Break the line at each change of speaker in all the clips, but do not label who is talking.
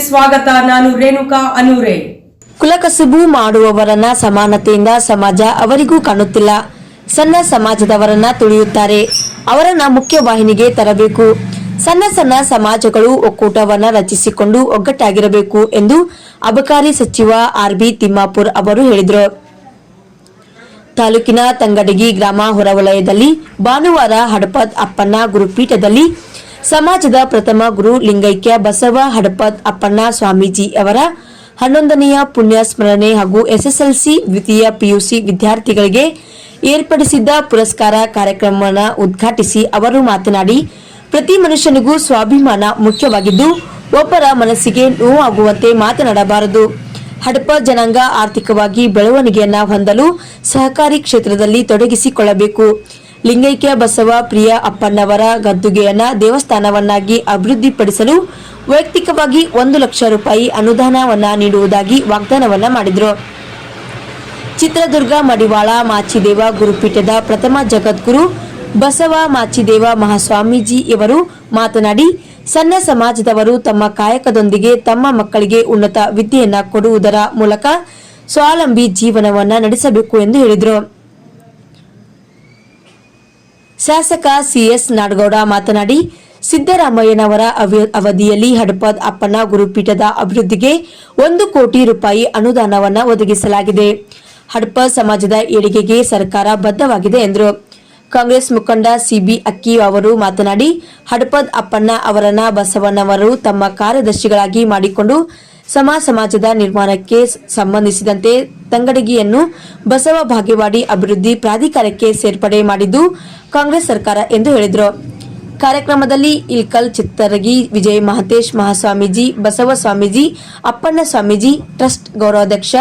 ಸ್ವಾಗತ, ನಾನು ರೇಣುಕಾ ಅನೂರೆ.
ಕುಲಕಸುಬು ಮಾಡುವವರನ್ನ ಸಮಾನತೆಯಿಂದ ಸಮಾಜ ಅವರಿಗೂ ಕಾಣುತ್ತಿಲ್ಲ. ಸಣ್ಣ ಸಮಾಜದವರನ್ನ ತುಳಿಯುತ್ತಾರೆ. ಅವರನ್ನ ಮುಖ್ಯವಾಹಿನಿಗೆ ತರಬೇಕು. ಸಣ್ಣ ಸಣ್ಣ ಸಮಾಜಗಳು ಒಕ್ಕೂಟವನ್ನ ರಚಿಸಿಕೊಂಡು ಒಗ್ಗಟ್ಟಾಗಿರಬೇಕು ಎಂದು ಅಬಕಾರಿ ಸಚಿವ ಆರ್ ಬಿ ತಿಮ್ಮಾಪುರ್ ಅವರು ಹೇಳಿದರು. ತಾಲೂಕಿನ ತಂಗಡಗಿ ಗ್ರಾಮ ಹೊರವಲಯದಲ್ಲಿ ಭಾನುವಾರ ಹಡಪದ್ ಅಪ್ಪಣ್ಣ ಗುರುಪೀಠದಲ್ಲಿ ಸಮಾಜದ ಪ್ರಥಮ ಗುರು ಲಿಂಗೈಕ್ಯ ಬಸವ ಹಡಪದ್ ಅಪ್ಪಣ್ಣ ಸ್ವಾಮೀಜಿ ಅವರ ಹನ್ನೊಂದನೆಯ ಪುಣ್ಯ ಸ್ಮರಣೆ ಹಾಗೂ ಎಸ್ಎಸ್ಎಲ್ಸಿ ದ್ವಿತೀಯ ಪಿಯುಸಿ ವಿದ್ಯಾರ್ಥಿಗಳಿಗೆ ಏರ್ಪಡಿಸಿದ್ದ ಪುರಸ್ಕಾರ ಕಾರ್ಯಕ್ರಮವನ್ನು ಉದ್ಘಾಟಿಸಿ ಅವರು ಮಾತನಾಡಿ, ಪ್ರತಿ ಮನುಷ್ಯನಿಗೂ ಸ್ವಾಭಿಮಾನ ಮುಖ್ಯವಾಗಿದ್ದು, ಒಬ್ಬರ ಮನಸ್ಸಿಗೆ ನೋವಾಗುವಂತೆ ಮಾತನಾಡಬಾರದು. ಹಡಪ ಜನಾಂಗ ಆರ್ಥಿಕವಾಗಿ ಬೆಳವಣಿಗೆಯನ್ನ ಹೊಂದಲು ಸಹಕಾರಿ ಕ್ಷೇತ್ರದಲ್ಲಿ ತೊಡಗಿಸಿಕೊಳ್ಳಬೇಕು. ಲಿಂಗೈಕ್ಯ ಬಸವ ಪ್ರಿಯ ಅಪ್ಪಣ್ಣವರ ಗದ್ದುಗೆಯನ್ನ ದೇವಸ್ಥಾನವನ್ನಾಗಿ ಅಭಿವೃದ್ಧಿಪಡಿಸಲು ವೈಯಕ್ತಿಕವಾಗಿ ಒಂದು ಲಕ್ಷ ರೂಪಾಯಿ ಅನುದಾನವನ್ನ ನೀಡುವುದಾಗಿ ವಾಗ್ದಾನವನ್ನ ಮಾಡಿದರು. ಚಿತ್ರದುರ್ಗ, ಮಡಿವಾಳ, ಮಾಚಿದೇವ ಗುರುಪೀಠದ ಪ್ರಥಮ ಜಗದ್ಗುರು ಬಸವ ಮಾಚಿದೇವ ಮಹಾಸ್ವಾಮೀಜಿ ಇವರು ಮಾತನಾಡಿ, ಸಣ್ಣ ಸಮಾಜದವರು ತಮ್ಮ ಕಾಯಕದೊಂದಿಗೆ ತಮ್ಮ ಮಕ್ಕಳಿಗೆ ಉನ್ನತ ವಿದ್ಯೆಯನ್ನ ಕೊಡುವುದರ ಮೂಲಕ ಸ್ವಾವಲಂಬಿ ಜೀವನವನ್ನ ನಡೆಸಬೇಕು ಎಂದು ಹೇಳಿದರು. ಶಾಸಕ ಸಿಎಸ್ ನಾಡಗೌಡ ಮಾತನಾಡಿ ಸಿದ್ದರಾಮಯ್ಯನವರ ಅವ- ಅವಧಿಯಲ್ಲಿ ಹಡಪದ್ ಅಪ್ಪನ ಗುರುಪೀಠದ ಅಭಿವೃದ್ಧಿಗೆ ಒಂದು ಕೋಟಿ ರೂಪಾಯಿ ಅನುದಾನವನ್ನು ಒದಗಿಸಲಾಗಿದೆ. ಹಡಪ ಸಮಾಜದ ಏಳಿಗೆಗೆ ಸರ್ಕಾರ ಬದ್ಧವಾಗಿದೆ ಎಂದರು. ಕಾಂಗ್ರೆಸ್ ಮುಖಂಡ ಸಿಬಿ ಅಕ್ಕಿ ಅವರು ಮಾತನಾಡಿ, ಹಡಪದ್ ಅಪ್ಪಣ್ಣ ಅವರನ್ನ ಬಸವಣ್ಣವರು ತಮ್ಮ ಕಾರ್ಯದರ್ಶಿಗಳಾಗಿ ಮಾಡಿಕೊಂಡು ಸಮ, ಸಮಾಜದ ನಿರ್ಮಾಣಕ್ಕೆ ಸಂಬಂಧಿಸಿದಂತೆ ತಂಗಡಗಿಯನ್ನು ಬಸವ ಭಾಗ್ಯವಾಡಿ ಅಭಿವೃದ್ಧಿ ಪ್ರಾಧಿಕಾರಕ್ಕೆ ಸೇರ್ಪಡೆ ಮಾಡಿದ್ದು ಕಾಂಗ್ರೆಸ್ ಸರ್ಕಾರ ಎಂದು ಹೇಳಿದರು. ಕಾರ್ಯಕ್ರಮದಲ್ಲಿ ಇಲ್ಕಲ್ ಚಿತ್ತರಗಿ, ವಿಜಯ ಮಹತೇಶ್, ಮಹಾಸ್ವಾಮೀಜಿ, ಬಸವ ಸ್ವಾಮೀಜಿ, ಅಪ್ಪಣ್ಣ ಸ್ವಾಮೀಜಿ, ಟ್ರಸ್ಟ್ ಗೌರವಾಧ್ಯಕ್ಷ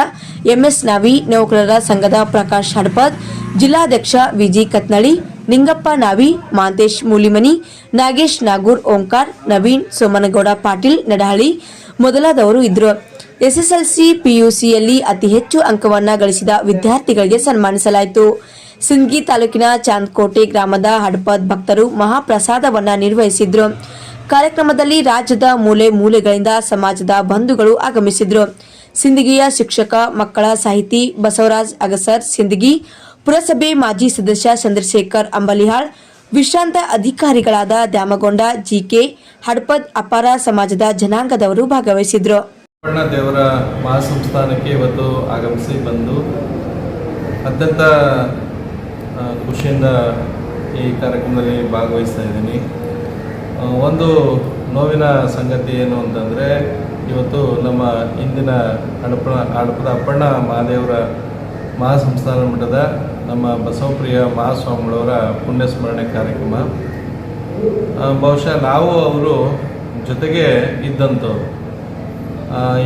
ಎಂಎಸ್ ನಾವಿ, ನೌಕರರ ಸಂಘದ ಪ್ರಕಾಶ್ ಹಡ್ಪದ್ ಜಿಲ್ಲಾಧ್ಯಕ್ಷ ವಿಜಿ ಕತ್ನಳಿ ನಿಂಗಪ್ಪ ನಾವಿ, ಮಾಂತೇಶ್ ಮೂಲಿಮನಿ, ನಾಗೇಶ್ ನಾಗೂರ್ ಓಂಕಾರ್, ನವೀನ್ ಸೋಮನಗೌಡ ಪಾಟೀಲ್ ನಡಹಳ್ಳಿ ಮೊದಲಾದವರು ಇದ್ದರು ಎಸ್ಎಸ್ಎಲ್ಸಿ ಪಿಯುಸಿಯಲ್ಲಿ ಅತಿ ಹೆಚ್ಚು ಅಂಕವನ್ನ ಗಳಿಸಿದ ವಿದ್ಯಾರ್ಥಿಗಳಿಗೆ ಸನ್ಮಾನಿಸಲಾಯಿತು. ಸಿಂದಗಿ ತಾಲೂಕಿನ ಚಾಂದ್ಕೋಟೆ ಗ್ರಾಮದ ಹಡಪದ್ ಭಕ್ತರು ಮಹಾಪ್ರಸಾದವನ್ನ ನಿರ್ವಹಿಸಿದ್ರು. ಕಾರ್ಯಕ್ರಮದಲ್ಲಿ ರಾಜ್ಯದ ಮೂಲೆ ಮೂಲೆಗಳಿಂದ ಸಮಾಜದ ಬಂಧುಗಳು ಆಗಮಿಸಿದ್ರು. ಸಿಂದಗಿಯ ಶಿಕ್ಷಕ, ಮಕ್ಕಳ ಸಾಹಿತಿ ಬಸವರಾಜ್ ಅಗಸರ್, ಸಿಂದಗಿ ಪುರಸಭೆ ಮಾಜಿ ಸದಸ್ಯ ಚಂದ್ರಶೇಖರ್ ಅಂಬಲಿಹಾಳ್, ವಿಶ್ರಾಂತ ಅಧಿಕಾರಿಗಳಾದ ದ್ಯಾಮಗೊಂಡ ಜಿಕೆ ಹಡಪದ್ ಅಪಾರ ಸಮಾಜದ ಜನಾಂಗದವರು ಭಾಗವಹಿಸಿದ್ರು.
ದೇವರ ಮಹಾಸಂಸ್ಥಾನಕ್ಕೆ ಇವತ್ತು ಆಗಮಿಸಿ ಬಂದು ಅತ್ಯಂತ ಖುಷಿಯಿಂದ ಈ ಕಾರ್ಯಕ್ರಮದಲ್ಲಿ ಭಾಗವಹಿಸ್ತಾ ಇದ್ದೀನಿ. ಒಂದು ನೋವಿನ ಸಂಗತಿ ಏನು ಅಂತಂದರೆ, ಇವತ್ತು ನಮ್ಮ ಇಂದಿನ ಹಡಪಣ ಹಡಪದ ಅಪ್ಪಣ್ಣ ಮಹಾದೇವರ ಮಹಾಸಂಸ್ಥಾನ ಮಠದ ನಮ್ಮ ಬಸವಪ್ರಿಯ ಮಹಾಸ್ವಾಮಿಗಳವರ ಪುಣ್ಯ ಸ್ಮರಣೆ ಕಾರ್ಯಕ್ರಮ ಬಹುಶಃ ನಾವು ಅವರು ಜೊತೆಗೆ ಇದ್ದಂಥವ್ರು.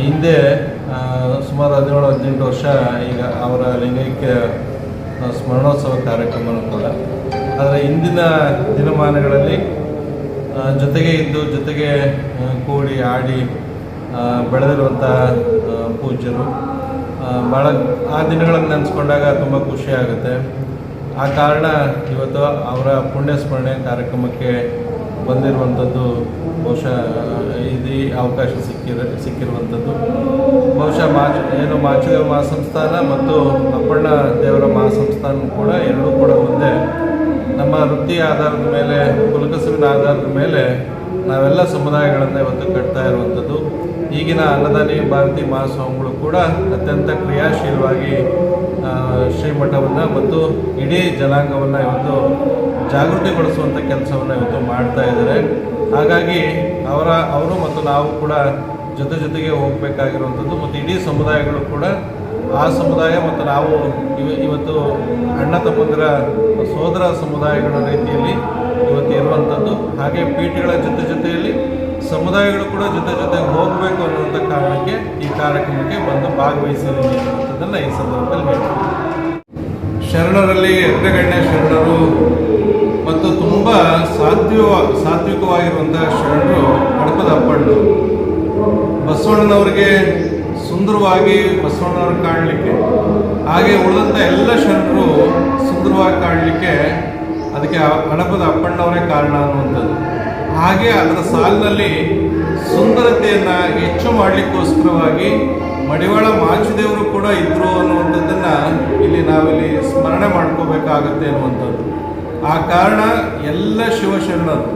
ಹಿಂದೆ ಸುಮಾರು ಹದಿನೇಳು, ಹದಿನೆಂಟು ವರ್ಷ ಈಗ ಅವರ ಲಿಂಗೈಕ್ಯ ಆ, ಸ್ಮರಣೋತ್ಸವ ಕಾರ್ಯಕ್ರಮನೂ ಕೂಡ. ಆದರೆ ಇಂದಿನ ದಿನಮಾನಗಳಲ್ಲಿ ಜೊತೆಗೆ ಇದ್ದು ಜೊತೆಗೆ ಕೂಡಿ ಆಡಿ ಬೆಳೆದಿರುವಂಥ ಪೂಜ್ಯರು ಭಾಳ ಆ ದಿನಗಳನ್ನು ನೆನೆಸ್ಕೊಂಡಾಗ ತುಂಬ ಖುಷಿ ಆಗುತ್ತೆ. ಆ ಕಾರಣ ಇವತ್ತು ಅವರ ಪುಣ್ಯಸ್ಮರಣೆ ಕಾರ್ಯಕ್ರಮಕ್ಕೆ ಬಂದಿರುವಂಥದ್ದು ಬಹುಶಃ ಇದು ಅವಕಾಶ ಸಿಕ್ಕಿರ, ಸಿಕ್ಕಿರುವಂಥದ್ದು. ಬಹುಶಃ ಮಾಚ ಏನು ಮಾಚಿದೇವ ಮಹಾಸಂಸ್ಥಾನ ಮತ್ತು ಅಪ್ಪಣ್ಣ ದೇವರ ಮಹಾಸಂಸ್ಥಾನ ಕೂಡ ಎರಡೂ ಕೂಡ ಒಂದೇ. ನಮ್ಮ ವೃತ್ತಿ ಆಧಾರದ ಮೇಲೆ, ಕುಲಕಸುವಿನ ಆಧಾರದ ಮೇಲೆ ನಾವೆಲ್ಲ ಸಮುದಾಯಗಳನ್ನು ಇವತ್ತು ಕಟ್ತಾ ಇರುವಂಥದ್ದು. ಈಗಿನ ಅನ್ನದಾನಿ ಭಾರತಿ ಮಹಾಸ್ವಾಮಿಗಳು ಕೂಡ ಅತ್ಯಂತ ಕ್ರಿಯಾಶೀಲವಾಗಿ ಶ್ರೀಮಠವನ್ನು ಮತ್ತು ಇಡೀ ಜನಾಂಗವನ್ನು ಇವತ್ತು ಜಾಗೃತಿಗೊಳಿಸುವಂಥ ಕೆಲಸವನ್ನು ಇವತ್ತು ಮಾಡ್ತಾ ಇದ್ದಾರೆ. ಹಾಗಾಗಿ ಅವರ, ಅವರು ಮತ್ತು ನಾವು ಕೂಡ ಜೊತೆ ಜೊತೆಗೆ ಹೋಗಬೇಕಾಗಿರುವಂಥದ್ದು ಮತ್ತು ಇಡೀ ಸಮುದಾಯಗಳು ಕೂಡ ಆ ಸಮುದಾಯ ಮತ್ತು ನಾವು ಇವ, ಇವತ್ತು ಅಣ್ಣ ತಮ್ಮಂದಿರ ಸೋದರ ಸಮುದಾಯಗಳ ರೀತಿಯಲ್ಲಿ ಇವತ್ತು ಇರುವಂಥದ್ದು. ಹಾಗೆ ಪೀಠಗಳ ಜೊತೆ ಜೊತೆಯಲ್ಲಿ ಸಮುದಾಯಗಳು ಕೂಡ ಜೊತೆ ಜೊತೆಗೆ ಹೋಗಬೇಕು ಅನ್ನುವಂಥ ಕಾರಣಕ್ಕೆ ಈ ಕಾರ್ಯಕ್ರಮಕ್ಕೆ ಬಂದು ಭಾಗವಹಿಸಿದ್ದೀನಿ ಅನ್ನೋದನ್ನು ಈ ಸಂದರ್ಭದಲ್ಲಿ ಹೇಳ್ತೀನಿ. ಶರಣರಲ್ಲಿ ಅಗ್ರಗಣ್ಯ ಶರಣರು ಮತ್ತು ತುಂಬ ಸಾತ್ವ ಸಾತ್ವಿಕವಾಗಿರುವಂಥ ಶರಣರು ಹಡಪದ ಅಪ್ಪಣ್ಣು ಬಸವಣ್ಣನವರಿಗೆ ಸುಂದರವಾಗಿ ಬಸವಣ್ಣವ್ರ ಕಾಣಲಿಕ್ಕೆ, ಹಾಗೆ ಉಳಿದಂಥ ಎಲ್ಲ ಶರಣರು ಸುಂದರವಾಗಿ ಕಾಣಲಿಕ್ಕೆ ಅದಕ್ಕೆ ಆ ಹಡಪದ ಅಪ್ಪಣ್ಣವರೇ ಕಾರಣ ಅನ್ನುವಂಥದ್ದು. ಹಾಗೆ ಅದರ ಸಾಲಿನಲ್ಲಿ ಸುಂದರತೆಯನ್ನು ಹೆಚ್ಚು ಮಾಡಲಿಕ್ಕೋಸ್ಕರವಾಗಿ ಮಡಿವಾಳ ಮಾಚಿದೇವರು ಕೂಡ ಇದ್ರು ಅನ್ನುವಂಥದ್ದನ್ನು ಇಲ್ಲಿ ನಾವಿಲ್ಲಿ ಸ್ಮರಣೆ ಮಾಡ್ಕೋಬೇಕಾಗತ್ತೆ ಅನ್ನುವಂಥದ್ದು. ಆ ಕಾರಣ ಎಲ್ಲ ಶಿವಶರಣರು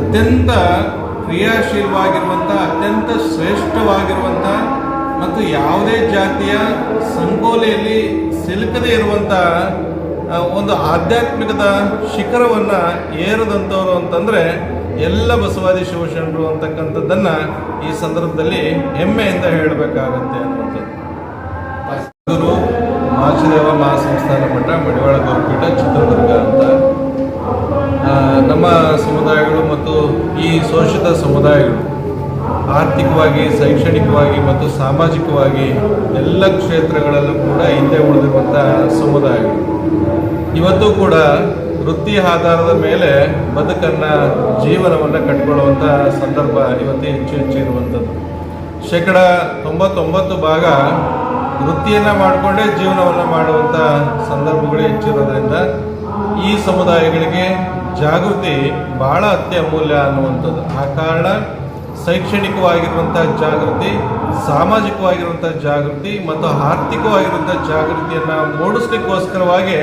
ಅತ್ಯಂತ ಕ್ರಿಯಾಶೀಲವಾಗಿರುವಂಥ ಅತ್ಯಂತ ಶ್ರೇಷ್ಠವಾಗಿರುವಂಥ ಮತ್ತು ಯಾವುದೇ ಜಾತಿಯ ಸಂಕೋಲೆಯಲ್ಲಿ ಸಿಲುಕದೇ ಇರುವಂಥ ಒಂದು ಆಧ್ಯಾತ್ಮಿಕದ ಶಿಖರವನ್ನು ಏರದಂಥವ್ರು ಅಂತಂದರೆ ಎಲ್ಲ ಬಸವಾದಿ ಶಿವಶರಣರು ಅಂತಕ್ಕಂಥದ್ದನ್ನು ಈ ಸಂದರ್ಭದಲ್ಲಿ ಹೆಮ್ಮೆಯಿಂದ ಹೇಳಬೇಕಾಗತ್ತೆ ಗುರು ಮಾಚಿದೇವ ಮಹಾಸಂಸ್ಥಾನ ಮಠ, ಮಡಿವಾಳ ಗುರುಪೀಠ, ಚಿತ್ರದುರ್ಗ ಅಂತ. ನಮ್ಮ ಸಮುದಾಯಗಳು ಮತ್ತು ಈ ಶೋಷಿತ ಸಮುದಾಯಗಳು ಆರ್ಥಿಕವಾಗಿ, ಶೈಕ್ಷಣಿಕವಾಗಿ ಮತ್ತು ಸಾಮಾಜಿಕವಾಗಿ ಎಲ್ಲ ಕ್ಷೇತ್ರಗಳಲ್ಲೂ ಕೂಡ ಹಿಂದೆ ಉಳಿದಿರುವಂಥ ಸಮುದಾಯಗಳು. ಇವತ್ತು ಕೂಡ ವೃತ್ತಿ ಆಧಾರದ ಮೇಲೆ ಬದುಕನ್ನು ಜೀವನವನ್ನು ಕಟ್ಕೊಳ್ಳುವಂಥ ಸಂದರ್ಭ ಇವತ್ತು ಹೆಚ್ಚು ಹೆಚ್ಚು ಇರುವಂಥದ್ದು ಶೇಕಡ ತೊಂಬತ್ತೊಂಬತ್ತು ಭಾಗ ವೃತ್ತಿಯನ್ನು ಮಾಡಿಕೊಂಡೇ ಜೀವನವನ್ನು ಮಾಡುವಂಥ ಸಂದರ್ಭಗಳು ಹೆಚ್ಚಿರೋದ್ರಿಂದ ಈ ಸಮುದಾಯಗಳಿಗೆ ಜಾಗೃತಿ ಬಹಳ ಅತ್ಯಮೂಲ್ಯ ಅನ್ನುವಂಥದ್ದು. ಆ ಕಾರಣ ಶೈಕ್ಷಣಿಕವಾಗಿರುವಂಥ ಜಾಗೃತಿ ಸಾಮಾಜಿಕವಾಗಿರುವಂಥ ಜಾಗೃತಿ ಮತ್ತು ಆರ್ಥಿಕವಾಗಿರುವಂಥ ಜಾಗೃತಿಯನ್ನು ಮೂಡಿಸ್ಲಿಕ್ಕೋಸ್ಕರವಾಗಿ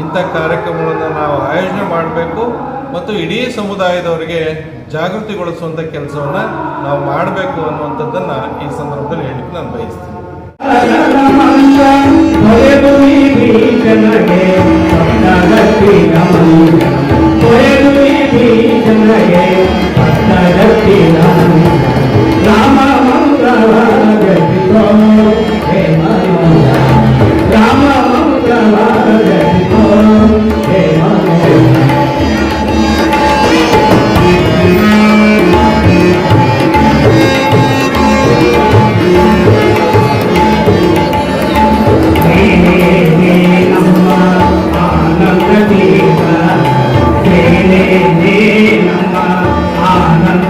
ಇಂಥ ಕಾರ್ಯಕ್ರಮಗಳನ್ನು ನಾವು ಆಯೋಜನೆ ಮಾಡಬೇಕು ಮತ್ತು ಇಡೀ ಸಮುದಾಯದವರಿಗೆ ಜಾಗೃತಿಗೊಳಿಸುವಂಥ ಕೆಲಸವನ್ನು ನಾವು ಮಾಡಬೇಕು ಅನ್ನುವಂಥದ್ದನ್ನು ಈ ಸಂದರ್ಭದಲ್ಲಿ ಹೇಳಿಕ್ಕೆ ನಾನು ಬಯಸ್ತೀನಿ.